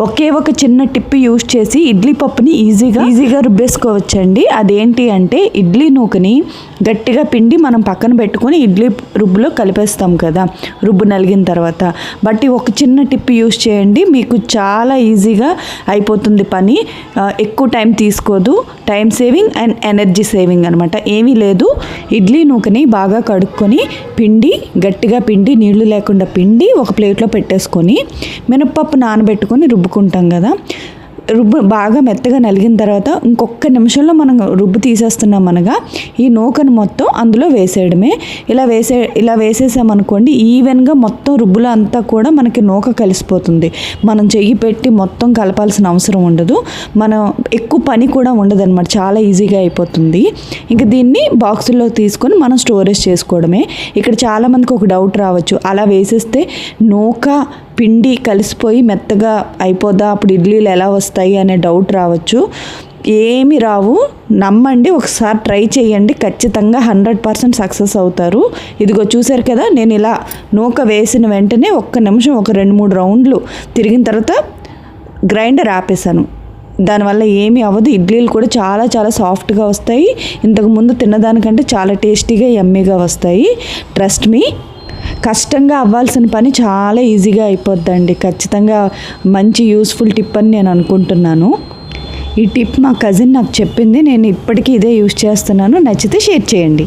ఒకే ఒక చిన్న tip use చేసి ఇడ్లీ పప్పుని ఈజీగా ఈజీగా రుబ్బేసుకోవచ్చండి. అదేంటి అంటే ఇడ్లీ నూకని గట్టిగా పిండి మనం పక్కన పెట్టుకొని ఇడ్లీ రుబ్బులో కలిపేస్తాం కదా రుబ్బు నలిగిన తర్వాత. బట్ ఒక చిన్న టిప్ యూస్ చేయండి. మీకు చాలా ఈజీగా అయిపోతుంది పని. ఎక్కువ టైం తీసుకోదు. Time saving and energy saving అనమాట ఏమీ లేదు. ఇడ్లీ నూకని బాగా కడుక్కొని పిండి గట్టిగా పిండి నీళ్ళు లేకుండా పిండి ఒక ప్లేట్లో పెట్టేసుకొని మినప్పప్పు నానబెట్టుకొని రుబ్బు రుబ్బుకుంటాం కదా. రుబ్బు బాగా మెత్తగా నలిగిన తర్వాత ఇంకొక నిమిషంలో మనం రుబ్బు తీసేస్తున్నాం అనగా ఈ నూకను మొత్తం అందులో వేసేయడమే. ఇలా వేసే ఇలా వేసేసామనుకోండి ఈవెన్గా మొత్తం రుబ్బులో అంతా కూడా మనకి నూక కలిసిపోతుంది. మనం చెయ్యి పెట్టి మొత్తం కలపాల్సిన అవసరం ఉండదు. మనం ఎక్కువ పని కూడా ఉండదు అనమాట చాలా ఈజీగా అయిపోతుంది. ఇంకా దీన్ని బాక్సుల్లో తీసుకొని మనం స్టోరేజ్ చేసుకోవడమే. ఇక్కడ చాలామందికి ఒక డౌట్ రావచ్చు. అలా వేసేస్తే నూక పిండి కలిసిపోయి మెత్తగా అయిపోదా? అప్పుడు ఇడ్లీలు ఎలా వస్తాయి అనే డౌట్ రావచ్చు. ఏమి రావు. నమ్మండి ఒకసారి ట్రై చేయండి. ఖచ్చితంగా హండ్రెడ్ పర్సెంట్ సక్సెస్ అవుతారు. ఇదిగో చూశారు కదా నేను ఇలా నూక వేసిన వెంటనే ఒక్క నిమిషం ఒక రెండు మూడు రౌండ్లు తిరిగిన తర్వాత గ్రైండర్ ఆపేసాను దానివల్ల ఏమీ అవ్వదు. ఇడ్లీలు కూడా చాలా చాలా సాఫ్ట్గా వస్తాయి. ఇంతకుముందు తిన్నదానికంటే చాలా టేస్టీగా ఎమ్మీగా వస్తాయి. ట్రస్ట్ మీ కష్టంగా అవ్వాల్సిన పని చాలా ఈజీగా అయిపోద్దండి. ఖచ్చితంగా మంచి యూస్ఫుల్ టిప్ అని నేను అనుకుంటున్నాను. ఈ టిప్ మా కజిన్ నాకు చెప్పింది నేను ఇప్పటికీ ఇదే యూస్ చేస్తున్నాను. నచ్చితే షేర్ చేయండి.